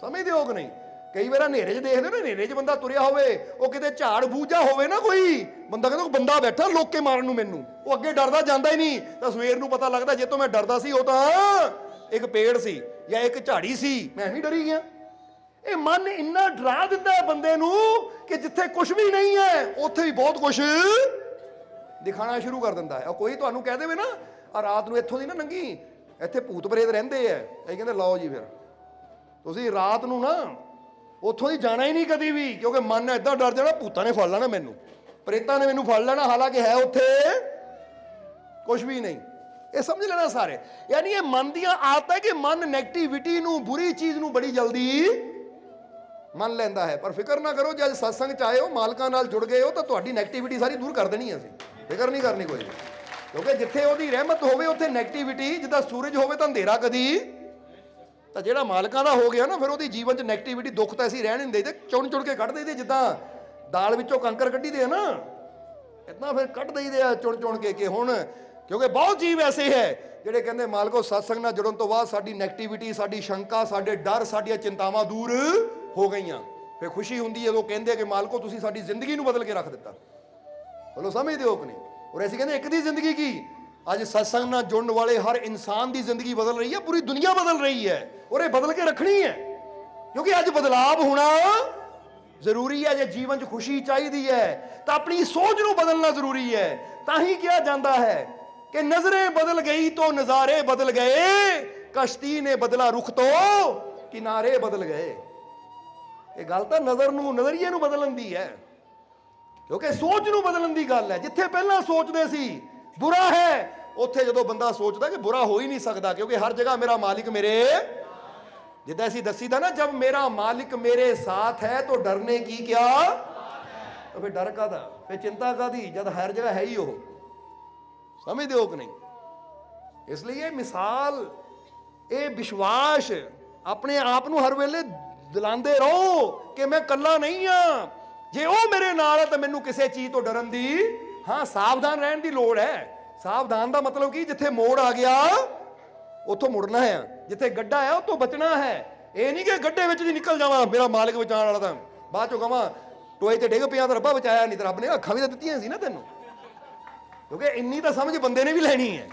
ਸਮਝਦੇ ਹੋ ਕਿ ਨਹੀਂ? ਕਈ ਵਾਰ ਹਨੇਰੇ 'ਚ ਦੇਖਦੇ ਹੋ ਨਾ, ਹਨੇਰੇ 'ਚ ਬੰਦਾ ਤੁਰਿਆ ਹੋਵੇ, ਉਹ ਕਿਤੇ ਝਾੜ ਬੂਝਾ ਹੋਵੇ ਨਾ ਕੋਈ। ਬੰਦਾ ਕਹਿੰਦਾ ਬੰਦਾ ਬੈਠਾ ਲੋਕੇ ਮਾਰਨ ਨੂੰ ਮੈਨੂੰ। ਉਹ ਅੱਗੇ ਡਰਦਾ ਜਾਂਦਾ ਹੀ ਨਹੀਂ। ਤਾਂ ਸਵੇਰ ਨੂੰ ਪਤਾ ਲੱਗਦਾ, ਜੇ ਤੋਂ ਮੈਂ ਡਰਦਾ ਸੀ, ਉਹ ਤਾਂ ਇੱਕ ਪੇੜ ਸੀ ਜਾਂ ਇੱਕ ਝਾੜੀ ਸੀ। ਮੈਂ ਵੀ ਡਰੀ ਗਿਆ। ਇਹ ਮਨ ਇੰਨਾ ਡਰਾ ਦਿੰਦਾ ਹੈ ਬੰਦੇ ਨੂੰ ਕਿ ਜਿੱਥੇ ਕੁਝ ਵੀ ਨਹੀਂ ਹੈ, ਉੱਥੇ ਵੀ ਬਹੁਤ ਕੁਝ ਦਿਖਾਣਾ ਸ਼ੁਰੂ ਕਰ ਦਿੰਦਾ ਹੈ। ਕੋਈ ਤੁਹਾਨੂੰ ਕਹਿ ਦੇਵੇ ਨਾ ਆ ਰਾਤ ਨੂੰ ਇੱਥੋਂ ਦੀ ਨਾ ਨੰਗੀ, ਇੱਥੇ ਭੂਤ ਪ੍ਰੇਤ ਰਹਿੰਦੇ ਆ ਇਹ ਕਹਿੰਦੇ, ਲਓ ਜੀ ਫਿਰ। ਤੁਸੀਂ ਰਾਤ ਨੂੰ ਨਾ ਉੱਥੋਂ ਦੀ ਜਾਣਾ ਹੀ ਨਹੀਂ ਕਦੀ ਵੀ, ਕਿਉਂਕਿ ਮਨ ਐਦਾਂ ਡਰ ਜਾਣਾ, ਭੂਤਾਂ ਨੇ ਫੜ ਲੈਣਾ ਮੈਨੂੰ। ਪ੍ਰੇਤਾਂ ਨੇ ਮੈਨੂੰ ਫੜ ਲੈਣਾ, ਹਾਲਾਂਕਿ ਹੈ ਉੱਥੇ ਕੁਝ ਵੀ ਨਹੀਂ। ਇਹ ਸਮਝ ਲੈਣਾ ਸਾਰੇ। ਯਾਨੀ ਇਹ ਮਨ ਦੀਆਂ ਆਦਤਾਂ ਹੈ ਕਿ ਮਨ 네ਗੇਟਿਵਿਟੀ ਨੂੰ, ਬੁਰੀ ਚੀਜ਼ ਨੂੰ ਬੜੀ ਜਲਦੀ ਮੰਨ ਲੈਂਦਾ ਹੈ। ਪਰ ਫਿਕਰ ਨਾ ਕਰੋ, ਜੇ ਅੱਜ satsang ਚ ਆਏ ਹੋ, ਮਾਲਕਾਂ ਨਾਲ ਜੁੜ ਗਏ ਹੋ, ਤਾਂ ਤੁਹਾਡੀ 네ਗੇਟਿਵਿਟੀ ਸਾਰੀ ਦੂਰ ਕਰ ਦੇਣੀ ਹੈ ਅਸੀਂ। ਫਿਕਰ ਨਹੀਂ ਕਰਨੀ ਕੋਈ ਕਿਉਂਕਿ ਜਿੱਥੇ ਉਹਦੀ ਰਹਿਮਤ ਹੋਵੇ, ਉੱਥੇ 네ਗੇਟਿਵਿਟੀ ਜਿੱਦਾਂ ਸੂਰਜ ਹੋਵੇ ਤਾਂ ਹਨੇਰਾ ਕਦੀ ਤਾਂ ਜਿਹੜਾ ਮਾਲਕਾਂ ਦਾ ਹੋ ਗਿਆ ਨਾ, ਫਿਰ ਉਹਦੀ ਜੀਵਨ 'ਚ 네ਗੇਟਿਵਿਟੀ ਦੁੱਖ ਤਾਂ ਅਸੀਂ ਰਹਿਣ ਨਹੀਂ ਦੇਈਦੇ। ਚੁਣ ਚੁਣ ਕੇ ਕੱਢ ਦੇਈਦੇ, ਜਿੱਦਾਂ ਦਾਲ ਵਿੱਚੋਂ ਕੰਕਰ ਕੱਢੀਦੇ ਆ ਨਾ। ਇਤਨਾ ਫਿਰ ਕੱਢ ਦੇਈਦੇ ਆ ਚੁਣ ਚੁਣ ਕੇ ਕਿ ਹੁਣ, ਕਿਉਂਕਿ ਬਹੁਤ ਜੀਵ ਐਸੇ ਹੈ, ਜਿਹੜੇ ਕਹਿੰਦੇ ਮਾਲਕੋ ਸਤਸੰਗ ਨਾਲ ਜੁੜਨ ਤੋਂ ਬਾਅਦ ਸਾਡੀ 네ਗੇਟਿਵਿਟੀ ਸਾਡੀ ਸ਼ੰਕਾ, ਸਾਡੇ ਡਰ, ਸਾਡੀਆਂ ਚਿੰਤਾਵਾਂ ਦੂਰ ਹੋ ਗਈਆਂ। ਫਿਰ ਖੁਸ਼ੀ ਹੁੰਦੀ ਹੈ ਜਦੋਂ ਕਹਿੰਦੇ ਕਿ ਮਾਲਕੋ, ਤੁਸੀਂ ਸਾਡੀ ਜ਼ਿੰਦਗੀ ਨੂੰ ਬਦਲ ਕੇ ਰੱਖ ਦਿੱਤਾ। ਬੋਲੋ, ਸਮਝਦੇ ਹੋ ਕਿ ਨਹੀਂ? ਔਰ ਅਸੀਂ ਕਹਿੰਦੇ, ਇੱਕ ਦੀ ਜ਼ਿੰਦਗੀ ਕੀ? ਅੱਜ ਸਤਸੰਗ ਨਾਲ ਜੁੜਨ ਵਾਲੇ ਹਰ ਇਨਸਾਨ ਦੀ ਜ਼ਿੰਦਗੀ ਬਦਲ ਰਹੀ ਹੈ, ਪੂਰੀ ਦੁਨੀਆ ਬਦਲ ਰਹੀ ਹੈ, ਔਰ ਇਹ ਬਦਲ ਕੇ ਰੱਖਣੀ ਹੈ। ਕਿਉਂਕਿ ਅੱਜ ਬਦਲਾਵ ਹੋਣਾ ਜ਼ਰੂਰੀ ਹੈ, ਜੇ ਜੀਵਨ 'ਚ ਖੁਸ਼ੀ ਚਾਹੀਦੀ ਹੈ, ਤਾਂ ਆਪਣੀ ਸੋਚ ਨੂੰ ਬਦਲਣਾ ਜ਼ਰੂਰੀ ਹੈ। ਤਾਂ ਹੀ ਕਿਹਾ ਜਾਂਦਾ ਹੈ ਕਿ ਨਜ਼ਰੇ ਬਦਲ ਗਈ ਤੋਂ ਨਜ਼ਾਰੇ ਬਦਲ ਗਏ, ਕਸ਼ਤੀ ਨੇ ਬਦਲਾ ਰੁਖ ਤੋਂ ਕਿਨਾਰੇ ਬਦਲ ਗਏ। ਇਹ ਗੱਲ ਤਾਂ ਨਜ਼ਰ ਨੂੰ, ਨਜ਼ਰੀਏ ਨੂੰ ਬਦਲਣ ਦੀ ਹੈ। ਕਿਉਂਕਿ ਸੋਚ ਨੂੰ ਬਦਲਣ ਦੀ ਗੱਲ ਹੈ। ਜਿੱਥੇ ਪਹਿਲਾਂ ਸੋਚਦੇ ਸੀ ਬੁਰਾ ਹੈ। ਉੱਥੇ ਜਦੋਂ ਬੰਦਾ ਸੋਚਦਾ ਕਿ ਬੁਰਾ ਹੋ ਹੀ ਨਹੀਂ ਸਕਦਾ, ਕਿਉਂਕਿ ਹਰ ਜਗ੍ਹਾ ਮੇਰਾ ਮਾਲਿਕ ਮੇਰੇ ਜਿੱਦਾਂ ਅਸੀਂ ਦੱਸੀਦਾ ਨਾ ਜਬ ਮੇਰਾ ਮਾਲਿਕ ਮੇਰੇ ਸਾਥ ਹੈ ਤਾਂ ਡਰਨੇ ਕੀ ਕਿਆ? ਤਾਂ ਫਿਰ ਡਰ ਕਾਦਾ ਫਿਰ ਚਿੰਤਾ ਕਾਦੀ ਜਦ ਹਰ ਜਗ੍ਹਾ ਹੈ ਹੀ ਉਹ। ਸਮਝਦੇ ਹੋ ਕਿ ਨਹੀਂ? ਇਸ ਲਈ ਇਹ ਮਿਸਾਲ, ਇਹ ਵਿਸ਼ਵਾਸ ਆਪਣੇ ਆਪ ਨੂੰ ਹਰ ਵੇਲੇ ਦਿਲਾਉਂਦੇ ਰਹੋ ਕਿ ਮੈਂ ਇਕੱਲਾ ਨਹੀਂ ਆ ਜੇ ਉਹ ਮੇਰੇ ਨਾਲ ਹੈ ਤਾਂ ਮੈਨੂੰ ਕਿਸੇ ਚੀਜ਼ ਤੋਂ ਡਰਨ ਦੀ ਹਾਂ, ਸਾਵਧਾਨ ਰਹਿਣ ਦੀ ਲੋੜ ਹੈ। ਸਾਵਧਾਨ ਦਾ ਮਤਲਬ ਕੀ? ਜਿੱਥੇ ਮੋੜ ਆ ਗਿਆ, ਉੱਥੋਂ ਮੁੜਨਾ ਹੈ। ਜਿੱਥੇ ਗੱਡਾ ਹੈ, ਉੱਥੋਂ ਬਚਣਾ ਹੈ। ਇਹ ਨਹੀਂ ਕਿ ਗੱਡੇ ਵਿੱਚ ਦੀ ਨਿਕਲ ਜਾਵਾਂ, ਮੇਰਾ ਮਾਲਕ ਬਚਾਉਣ ਵਾਲਾ ਤਾਂ। ਬਾਅਦ ਚੋਂ ਕਹਾਂ, ਟੋਏ ਤੇ ਡਿੱਗ ਪਿਆ ਤਾਂ ਰੱਬਾ ਬਚਾਇਆ ਨਹੀਂ ਤੇ ਰੱਬ ਨੇ, ਅੱਖਾਂ ਵੀ ਤਾਂ ਦਿੱਤੀਆਂ ਸੀ ਨਾ ਤੈਨੂੰ। ਕਿਉਂਕਿ ਇੰਨੀ ਤਾਂ ਸਮਝ ਬੰਦੇ ਨੇ ਵੀ ਲੈਣੀ ਹੈ।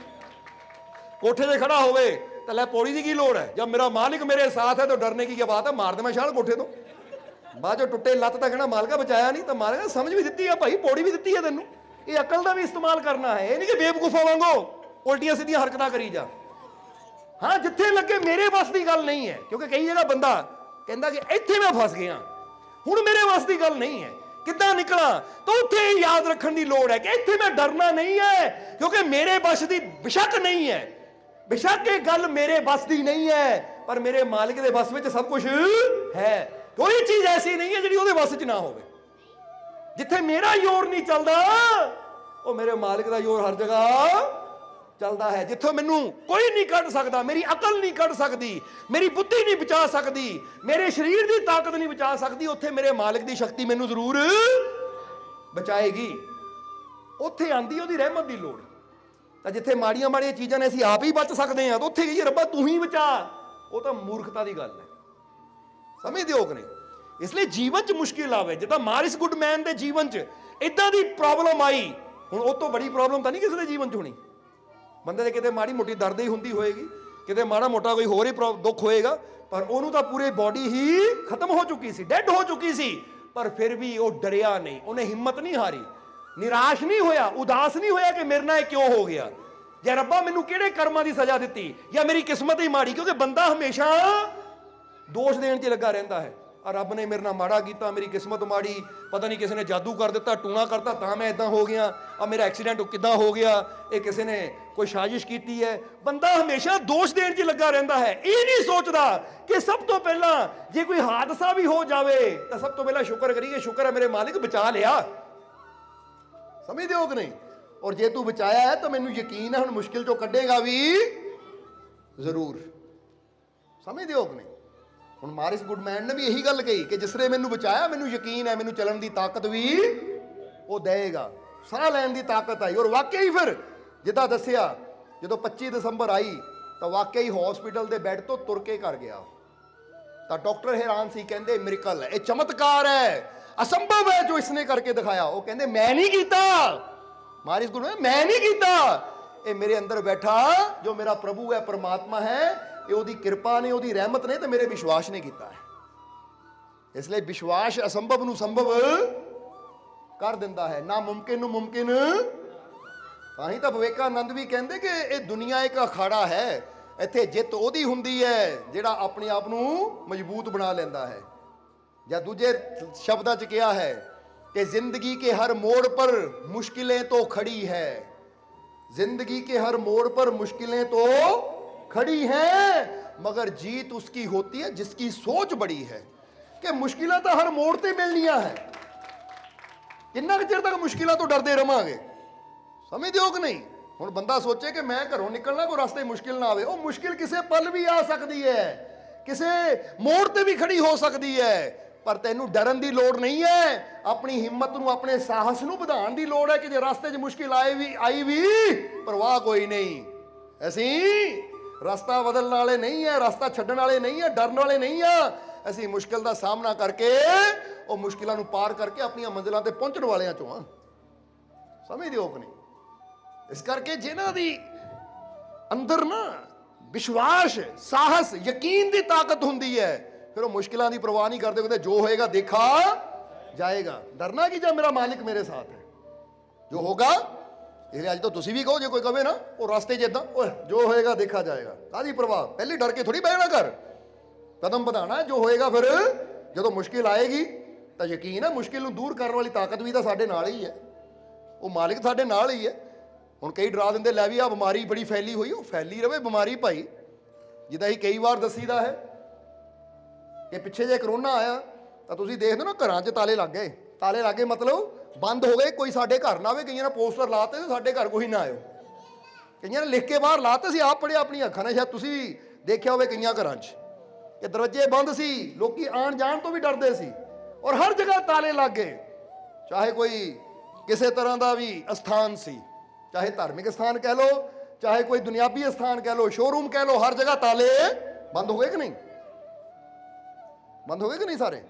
ਕੋਠੇ ਤੇ ਖੜਾ ਹੋਵੇ, ਤਾਂ ਲੈ ਪੌੜੀ ਦੀ ਕੀ ਲੋੜ ਹੈ? ਜਦ ਮੇਰਾ ਮਾਲਿਕ ਮੇਰੇ ਸਾਥ ਹੈ, ਤਾਂ ਡਰਨੇ ਕੀ ਕੀ ਬਾਤ ਹੈ? ਮਾਰ ਦੇ ਮੈਂ ਛਾਲ ਕੋਠੇ ਤੋਂ। ਬਾਅਦ ਚੋਂ ਟੁੱਟੇ ਲੱਤ ਤਾਂ ਕਹਿਣਾ, ਮਾਲਕਾ ਬਚਾਇਆ ਨਹੀਂ, ਤਾਂ ਮਾਲਕਾ ਸਮਝ ਵੀ ਦਿੱਤੀ ਆ ਭਾਈ, ਪੌੜੀ ਵੀ ਦਿੱਤੀ ਹੈ ਤੈਨੂੰ। ਇਹ ਅਕਲ ਦਾ ਵੀ ਇਸਤੇਮਾਲ ਕਰਨਾ ਹੈ। ਇਹ ਨਹੀਂ ਕਿ ਬੇਵਕੂਫਾ ਵਾਂਗੋ ਉਲਟੀਆਂ ਸਿੱਧੀਆਂ ਹਰਕਤਾਂ ਕਰੀ ਜਾ। ਹਾਂ, ਜਿੱਥੇ ਲੱਗੇ ਮੇਰੇ ਵੱਸ ਦੀ ਗੱਲ ਨਹੀਂ ਹੈ। ਕਿਉਂਕਿ ਕਈ ਜਗ੍ਹਾ ਬੰਦਾ ਕਹਿੰਦਾ ਕਿ ਇੱਥੇ ਮੈਂ ਫਸ ਗਿਆ। ਹੁਣ ਮੇਰੇ ਵੱਸ ਦੀ ਗੱਲ ਨਹੀਂ ਹੈ। ਕਿੱਦਾਂ ਨਿਕਲਾਂ? ਤਾਂ ਉੱਥੇ ਇਹ ਯਾਦ ਰੱਖਣ ਦੀ ਲੋੜ ਹੈ ਕਿ ਇੱਥੇ ਮੈਂ ਡਰਨਾ ਨਹੀਂ ਹੈ। ਕਿਉਂਕਿ ਮੇਰੇ ਵੱਸ ਦੀ ਬਿਸ਼ੱਕ ਨਹੀਂ ਹੈ। ਬਿਸ਼ੱਕ ਇਹ ਗੱਲ ਮੇਰੇ ਵੱਸ ਦੀ ਨਹੀਂ ਹੈ। ਪਰ ਮੇਰੇ ਮਾਲਕ ਦੇ ਵੱਸ ਵਿੱਚ ਸਭ ਕੁਝ ਹੈ। ਕੋਈ ਚੀਜ਼ ਐਸੀ ਨਹੀਂ ਹੈ ਜਿਹੜੀ ਉਹਦੇ ਵੱਸ 'ਚ ਨਾ ਹੋਵੇ। ਜਿੱਥੇ ਮੇਰਾ ਜ਼ੋਰ ਨਹੀਂ ਚੱਲਦਾ, ਉਹ ਮੇਰੇ ਮਾਲਕ ਦਾ ਜ਼ੋਰ ਹਰ ਜਗ੍ਹਾ ਚੱਲਦਾ ਹੈ। ਜਿੱਥੋਂ ਮੈਨੂੰ ਕੋਈ ਨਹੀਂ ਕੱਢ ਸਕਦਾ, ਮੇਰੀ ਅਕਲ ਨਹੀਂ ਕੱਢ ਸਕਦੀ, ਮੇਰੀ ਬੁੱਧੀ ਨਹੀਂ ਬਚਾ ਸਕਦੀ, ਮੇਰੇ ਸਰੀਰ ਦੀ ਤਾਕਤ ਨਹੀਂ ਬਚਾ ਸਕਦੀ, ਉੱਥੇ ਮੇਰੇ ਮਾਲਕ ਦੀ ਸ਼ਕਤੀ ਮੈਨੂੰ ਜ਼ਰੂਰ ਬਚਾਏਗੀ। ਉੱਥੇ ਆਂਦੀ ਉਹਦੀ ਰਹਿਮਤ ਦੀ ਲੋੜ। ਤਾਂ ਜਿੱਥੇ ਮਾੜੀਆਂ ਮਾੜੀਆਂ ਚੀਜ਼ਾਂ ਨੇ, ਅਸੀਂ ਆਪ ਹੀ ਬਚ ਸਕਦੇ ਹਾਂ, ਤਾਂ ਉੱਥੇ ਕਹੀਏ, ਰੱਬਾ ਤੂੰ ਹੀ ਬਚਾ। ਉਹ ਤਾਂ ਮੂਰਖਤਾ ਦੀ ਗੱਲ ਹੈ। ਸਮਝਦੇ ਹੋ ਕਿ ਨਹੀਂ? ਇਸ ਲਈ ਜੀਵਨ 'ਚ ਮੁਸ਼ਕਿਲ ਆਵੇ। ਜਿੱਦਾਂ ਮਾਰਿਸ ਗੁੱਡਮੈਨ ਦੇ ਜੀਵਨ 'ਚ ਇਦਾਂ ਦੀ ਪ੍ਰੋਬਲਮ ਆਈ। ਹੁਣ ਉਹ ਤੋਂ ਬੜੀ ਪ੍ਰੋਬਲਮ ਤਾਂ ਨਹੀਂ ਕਿਸੇ ਦੇ ਜੀਵਨ 'ਚ ਹੋਣੀ। ਬੰਦੇ ਦੇ ਕਿਤੇ ਮਾੜੀ ਮੋਟੀ ਦਰਦ ਹੀ ਹੁੰਦੀ ਹੋਏਗੀ। ਕਿਤੇ ਮਾੜਾ ਮੋਟਾ ਕੋਈ ਹੋਰ ਹੀ ਪ੍ਰੋ- ਦੁੱਖ ਹੋਏਗਾ। ਪਰ ਉਹਨੂੰ ਤਾਂ ਪੂਰੇ ਬਾਡੀ ਹੀ ਖਤਮ ਹੋ ਚੁੱਕੀ ਸੀ ਡੈੱਡ ਹੋ ਚੁੱਕੀ ਸੀ। ਪਰ ਫਿਰ ਵੀ ਉਹ ਡਰਿਆ ਨਹੀਂ। ਉਹਨੇ ਹਿੰਮਤ ਨਹੀਂ ਹਾਰੀ। ਨਿਰਾਸ਼ ਨਹੀਂ ਹੋਇਆ, ਉਦਾਸ ਨਹੀਂ ਹੋਇਆ ਕਿ ਮੇਰੇ ਨਾਲ ਇਹ ਕਿਉਂ ਹੋ ਗਿਆ। ਜਾਂ ਰੱਬਾ, ਮੈਨੂੰ ਕਿਹੜੇ ਕਰਮਾਂ ਦੀ ਸਜ਼ਾ ਦਿੱਤੀ? ਜਾਂ ਮੇਰੀ ਕਿਸਮਤ ਹੀ ਮਾੜੀ, ਕਿਉਂਕਿ ਬੰਦਾ ਹਮੇਸ਼ਾ ਦੋਸ਼ ਦੇਣ 'ਚ ਲੱਗਾ ਰਹਿੰਦਾ ਹੈ। ਆ ਰੱਬ ਨੇ ਮੇਰੇ ਨਾਲ ਮਾੜਾ ਕੀਤਾ, ਮੇਰੀ ਕਿਸਮਤ ਮਾੜੀ, ਪਤਾ ਨਹੀਂ ਕਿਸੇ ਨੇ ਜਾਦੂ ਕਰ ਦਿੱਤਾ, ਟੂਣਾ ਕਰਤਾ, ਤਾਂ ਮੈਂ ਇਦਾਂ ਹੋ ਗਿਆ। ਆ ਮੇਰਾ ਐਕਸੀਡੈਂਟ ਕਿੱਦਾਂ ਹੋ ਗਿਆ? ਇਹ ਕਿਸੇ ਨੇ ਕੋਈ ਸਾਜ਼ਿਸ਼ ਕੀਤੀ ਹੈ? ਬੰਦਾ ਹਮੇਸ਼ਾ ਦੋਸ਼ ਦੇਣ 'ਚ ਲੱਗਾ ਰਹਿੰਦਾ ਹੈ। ਇਹ ਨਹੀਂ ਸੋਚਦਾ ਕਿ ਸਭ ਤੋਂ ਪਹਿਲਾਂ ਜੇ ਕੋਈ ਹਾਦਸਾ ਵੀ ਹੋ ਜਾਵੇ, ਤਾਂ ਸਭ ਤੋਂ ਪਹਿਲਾਂ ਸ਼ੁਕਰ ਕਰੀਏ, ਸ਼ੁਕਰ ਹੈ ਮੇਰੇ ਮਾਲਿਕ ਬਚਾ ਲਿਆ। ਸਮਝਦੇ ਹੋ ਕਿ ਨਹੀਂ? ਔਰ ਜੇ ਤੂੰ ਬਚਾਇਆ ਹੈ, ਤਾਂ ਮੈਨੂੰ ਯਕੀਨ ਹੈ ਹੁਣ ਮੁਸ਼ਕਿਲ ਚੋਂ ਕੱਢੇਗਾ ਵੀ ਜ਼ਰੂਰ। ਸਮਝਦੇ ਹੋ ਕਿ ਨਹੀਂ? ਹੁਣ ਮਾਰਿਸ ਗੁੱਡਮੈਨ ਨੇ ਵੀ ਇਹੀ ਗੱਲ ਕਹੀ ਕਿ ਜਿਸ ਮੈਨੂੰ ਬਚਾਇਆ, ਮੈਨੂੰ ਯਕੀਨ ਹੈ, ਮੈਨੂੰ ਚੱਲਣ ਦੀ ਤਾਕਤ ਵੀ ਉਹ ਦੇਗਾ ਸਾਹ ਲੈਣ ਦੀ ਤਾਕਤ ਆਈ। ਔਰ ਵਾਕਈ ਫਿਰ ਜਿੱਦਾਂ ਦੱਸਿਆ, ਜਦੋਂ 25 ਦਸੰਬਰ ਆਈ, ਤਾਂ ਵਾਕਈ ਹਸਪੀਟਲ ਦੇ ਬੈੱਡ ਤੋਂ ਤੁਰ ਕੇ ਘਰ ਗਿਆ ਤਾਂ ਡਾਕਟਰ ਹੈਰਾਨ ਸੀ, ਕਹਿੰਦੇ ਮਿਰਕਲ ਹੈ ਇਹ ਚਮਤਕਾਰ ਹੈ। ਅਸੰਭਵ ਹੈ ਜੋ ਇਸਨੇ ਕਰਕੇ ਦਿਖਾਇਆ। ਉਹ ਕਹਿੰਦੇ, ਮੈਂ ਨਹੀਂ ਕੀਤਾ। ਮਾਰਿਸ ਗੁਰੂ ਮੈਂ ਨਹੀਂ ਕੀਤਾ। ਇਹ ਮੇਰੇ ਅੰਦਰ ਬੈਠਾ, ਜੋ ਮੇਰਾ ਪ੍ਰਭੂ ਹੈ, ਪਰਮਾਤਮਾ ਹੈ ਇਹ ਉਹਦੀ ਕਿਰਪਾ ਨੇ, ਉਹਦੀ ਰਹਿਮਤ ਨੇ ਤੇ ਮੇਰੇ ਵਿਸ਼ਵਾਸ ਨੇ ਕੀਤਾ ਹੈ। ਇਸ ਲਈ ਵਿਸ਼ਵਾਸ ਅਸੰਭਵ ਨੂੰ ਸੰਭਵ ਕਰ ਦਿੰਦਾ ਹੈ। ਨਾ ਮੁਮਕਿਨ ਨੂੰ ਮੁਮਕਿਨ, ਤਾਂ ਹੀ ਤਾਂ ਵੀ ਕਹਿੰਦੇ ਕਿ ਇਹ ਦੁਨੀਆ ਇੱਕ ਅਖਾੜਾ ਹੈ। ਇੱਥੇ ਜਿੱਤ ਉਹਦੀ ਹੁੰਦੀ ਹੈ, ਜਿਹੜਾ ਆਪਣੇ ਆਪ ਨੂੰ ਮਜ਼ਬੂਤ ਬਣਾ ਲੈਂਦਾ ਹੈ। ਜਾਂ ਦੂਜੇ ਸ਼ਬਦਾਂ 'ਚ ਕਿਹਾ ਹੈ ਕਿ ਜ਼ਿੰਦਗੀ ਕੇ ਹਰ ਮੋੜ ਪਰ ਮੁਸ਼ਕਿਲਾਂ ਤੋਂ ਖੜੀ ਹੈ। ਜ਼ਿੰਦਗੀ ਕੇ ਹਰ ਮੋੜ ਪਰ ਮੁਸ਼ਕਿਲਾਂ ਤੋਂ खड़ी हैं मगर जीत उसकी होती है जिसकी सोच बड़ी है कि ਮੁਸ਼ਕਿਲਾਂ ਤਾਂ ਹਰ ਮੋੜ ਤੇ ਮਿਲਣੀਆਂ ਹੈ ਕਿੰਨਾ ਕੁ ਚਿਰ ਤੱਕ ਮੁਸ਼ਕਿਲਾਂ ਤੋਂ ਡਰਦੇ ਰਵਾਂਗੇ ਸਮਝਦੇ ਹੋ ਕਿ ਨਹੀਂ ਹੁਣ ਬੰਦਾ ਸੋਚੇ ਕਿ ਮੈਂ ਘਰੋਂ ਨਿਕਲਣਾ ਕੋਈ ਰਸਤੇ ਮੁਸ਼ਕਿਲ ਨਾ ਆਵੇ ਉਹ ਮੁਸ਼ਕਿਲ ਕਿਸੇ ਪਲ ਵੀ ਆ ਸਕਦੀ ਹੈ ਕਿਸੇ ਮੋੜ ਤੇ ਵੀ ਖੜੀ ਹੋ ਸਕਦੀ ਹੈ ਪਰ ਤੈਨੂੰ ਡਰਨ ਦੀ ਲੋੜ ਨਹੀਂ ਹੈ ਆਪਣੀ ਹਿੰਮਤ ਨੂੰ ਆਪਣੇ ਸਾਹਸ ਨੂੰ ਵਧਾਉਣ ਦੀ ਲੋੜ ਹੈ ਕਿ ਜੇ ਰਸਤੇ 'ਚ ਮੁਸ਼ਕਿਲ ਆਏ ਵੀ ਆਈ ਵੀ ਪਰਵਾਹ ਕੋਈ ਨਹੀਂ ਅਸੀਂ ਰਸਤਾ ਬਦਲਣ ਵਾਲੇ ਨਹੀਂ ਹੈ ਰਸਤਾ ਛੱਡਣ ਵਾਲੇ ਨਹੀਂ ਹੈ ਡਰਨ ਵਾਲੇ ਨਹੀਂ ਆ। ਅਸੀਂ ਮੁਸ਼ਕਿਲ ਦਾ ਸਾਹਮਣਾ ਕਰਕੇ, ਉਹ ਮੁਸ਼ਕਿਲਾਂ ਨੂੰ ਪਾਰ ਕਰਕੇ ਆਪਣੀਆਂ ਮੰਜ਼ਿਲਾਂ ਤੇ ਪਹੁੰਚਣ ਵਾਲਿਆਂ ਚੋਂ ਆ। ਸਮਝਦੇ ਹੋ ਕਿ ਨਹੀਂ ਇਸ ਕਰਕੇ ਜਿਨ੍ਹਾਂ ਦੀ ਅੰਦਰ ਨਾ ਵਿਸ਼ਵਾਸ, ਸਾਹਸ, ਯਕੀਨ ਦੀ ਤਾਕਤ ਹੁੰਦੀ ਹੈ, ਫਿਰ ਉਹ ਮੁਸ਼ਕਿਲਾਂ ਦੀ ਪਰਵਾਹ ਨਹੀਂ ਕਰਦੇ, ਕਹਿੰਦੇ ਜੋ ਹੋਏਗਾ ਦੇਖਾ ਜਾਏਗਾ। ਡਰਨਾ ਕੀ ਜਾਂ ਮੇਰਾ ਮਾਲਿਕ ਮੇਰੇ ਸਾਥ ਹੈ? ਜੋ ਹੋਗਾ ਇਹ ਅੱਜ ਤਾਂ ਤੁਸੀਂ ਵੀ ਕਹੋ ਜੇ ਕੋਈ ਕਵੇ ਨਾ, ਉਹ ਰਸਤੇ 'ਚ ਇਦਾਂ ਓਏ, ਜੋ ਹੋਏਗਾ ਦੇਖਾ ਜਾਏਗਾ। ਕਾਦੀ ਪਰਵਾਹ? ਪਹਿਲੀ ਡਰ ਕੇ ਥੋੜੀ ਬਹਿਣਾ ਕਰ ਕਦਮ ਵਧਾਣਾ ਜੋ ਹੋਏਗਾ ਫਿਰ, ਜਦੋਂ ਮੁਸ਼ਕਿਲ ਆਏਗੀ, ਤਾਂ ਯਕੀਨ ਹੈ ਮੁਸ਼ਕਿਲ ਨੂੰ ਦੂਰ ਕਰਨ ਵਾਲੀ ਤਾਕਤ ਵੀ ਤਾਂ ਸਾਡੇ ਨਾਲ ਹੀ ਹੈ। ਉਹ ਮਾਲਿਕ ਸਾਡੇ ਨਾਲ ਹੀ ਹੈ। ਹੁਣ ਕਈ ਡਰਾ ਦਿੰਦੇ, ਲੈ ਵੀ ਆ ਬਿਮਾਰੀ ਬੜੀ ਫੈਲੀ ਹੋਈ, ਉਹ ਫੈਲੀ ਰਵੇ ਬਿਮਾਰੀ ਭਾਈ। ਜਿੱਦਾਂ ਹੀ ਕਈ ਵਾਰ ਦੱਸੀਦਾ ਹੈ, ਕਿ ਪਿੱਛੇ ਜੇ ਕਰੋਨਾ ਆਇਆ, ਤਾਂ ਤੁਸੀਂ ਦੇਖਦੇ ਹੋ ਨਾ ਘਰਾਂ 'ਚ ਤਾਲੇ ਲੱਗ ਗਏ। ਤਾਲੇ ਲੱਗੇ ਮਤਲਬ ਬੰਦ ਹੋ ਗਏ ਕੋਈ ਸਾਡੇ ਘਰ ਨਾ ਆਵੇ, ਕਈਆਂ ਨੇ ਪੋਸਟਰ ਲਾਤੇ ਸਾਡੇ ਘਰ ਕੋਈ ਨਾ ਆਇਓ। ਕਈਆਂ ਨੇ ਲਿਖ ਕੇ ਬਾਹਰ ਲਾਤੇ ਸੀ, ਆਪ ਪੜਿਆ ਆਪਣੀਆਂ ਅੱਖਾਂ ਨਾਲ ਸ਼ਾਇਦ ਤੁਸੀਂ ਵੀ ਦੇਖਿਆ ਹੋਵੇ ਕਈਆਂ ਘਰਾਂ 'ਚ। ਕਿ ਦਰਵਾਜ਼ੇ ਬੰਦ ਸੀ, ਲੋਕੀ ਆਣ ਜਾਣ ਤੋਂ ਵੀ ਡਰਦੇ ਸੀ। ਔਰ ਹਰ ਜਗ੍ਹਾ ਤਾਲੇ ਲੱਗ ਗਏ। ਚਾਹੇ ਕੋਈ ਕਿਸੇ ਤਰ੍ਹਾਂ ਦਾ ਵੀ ਅਸਥਾਨ ਸੀ, ਚਾਹੇ ਧਾਰਮਿਕ ਸਥਾਨ ਕਹਿ ਲਓ, ਚਾਹੇ ਕੋਈ ਦੁਨਿਆਵੀ ਸਥਾਨ ਕਹਿ ਲਓ ਸ਼ੋਰੂਮ ਕਹਿ ਲਓ, ਹਰ ਜਗ੍ਹਾ ਤਾਲੇ ਬੰਦ ਹੋ ਗਏ ਕਿ ਨਹੀਂ? ਬੰਦ ਹੋ ਗਏ ਕਿ ਨਹੀਂ ਸਾਰੇ?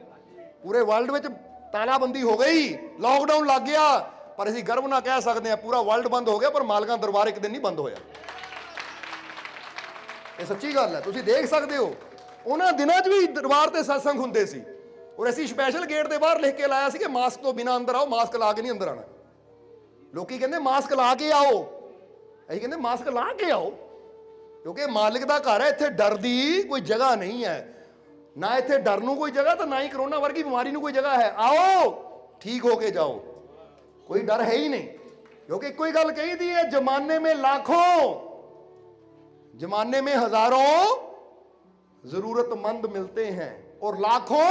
ਪੂਰੇ ਵਰਲਡ ਵਿੱਚ ਤਾਲਾਬੰਦੀ ਹੋ ਗਈ ਲਾਕਡਾਊਨ ਲੱਗ ਗਿਆ। ਪਰ ਅਸੀਂ ਗਰਵ ਨਾਲ ਕਹਿ ਸਕਦੇ ਹਾਂ, ਪੂਰਾ ਵਰਲਡ ਬੰਦ ਹੋ ਗਿਆ, ਪਰ ਮਾਲਕਾਂ ਦਰਬਾਰ ਇੱਕ ਦਿਨ ਨਹੀਂ ਬੰਦ ਹੋਇਆ। ਇਹ ਸੱਚੀ ਗੱਲ ਹੈ, ਤੁਸੀਂ ਦੇਖ ਸਕਦੇ ਹੋ, ਉਹਨਾਂ ਦਿਨਾਂ 'ਚ ਵੀ ਦਰਬਾਰ ਤੇ ਸਤਸੰਗ ਹੁੰਦੇ ਸੀ। ਔਰ ਅਸੀਂ ਸਪੈਸ਼ਲ ਗੇਟ ਦੇ ਬਾਹਰ ਲਿਖ ਕੇ ਲਾਇਆ ਸੀ ਕਿ ਮਾਸਕ ਤੋਂ ਬਿਨਾ ਅੰਦਰ ਆਓ ਮਾਸਕ ਲਾ ਕੇ ਨਹੀਂ ਅੰਦਰ ਆਣਾ ਲੋਕੀ ਕਹਿੰਦੇ ਮਾਸਕ ਲਾ ਕੇ ਆਓ। ਅਸੀਂ ਕਹਿੰਦੇ ਮਾਸਕ ਲਾ ਕੇ ਆਓ। ਕਿਉਂਕਿ ਇਹ ਮਾਲਿਕ ਦਾ ਘਰ ਹੈ, ਇੱਥੇ ਡਰ ਦੀ ਕੋਈ ਜਗ੍ਹਾ ਨਹੀਂ ਹੈ। ਨਾ ਇੱਥੇ ਡਰ ਨੂੰ ਕੋਈ ਜਗ੍ਹਾ ਤਾਂ ਨਾ ਹੀ ਕਰੋਨਾ ਵਰਗੀ ਬਿਮਾਰੀ ਨੂੰ ਕੋਈ ਜਗ੍ਹਾ ਹੈ ਆਓ ਠੀਕ ਹੋ ਕੇ ਜਾਓ ਕੋਈ ਡਰ ਹੈ ਹੀ ਨਹੀਂ ਕਿਉਂਕਿ ਇੱਕੋ ਹੀ ਗੱਲ ਕਹੀ ਦੀ ਹੈ ਜਮਾਨੇ ਮੇ ਲੱਖੋਂ जमाने में हजारों जरूरतमंद मिलते हैं और लाखों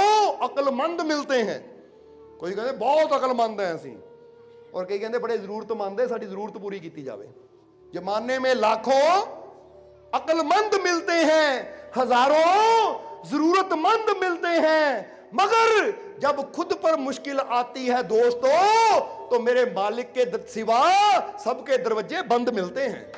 अकलमंद मिलते हैं ਕੋਈ ਕਹਿੰਦੇ ਬਹੁਤ ਅਕਲਮੰਦ ਹੈ ਅਸੀਂ ਔਰ ਕਈ ਕਹਿੰਦੇ ਬੜੇ ਜ਼ਰੂਰਤਮੰਦ ਹੈ ਸਾਡੀ ਜ਼ਰੂਰਤ ਪੂਰੀ ਕੀਤੀ ਜਾਵੇ ਜਮਾਨੇ में लाखों अकलमंद मिलते हैं हजारों जरूरतमंद मिलते हैं। मगर जब खुद पर मुश्किल आती है दोस्तों तो मेरे मालिक के सिवा सबके दरवाजे बंद मिलते हैं।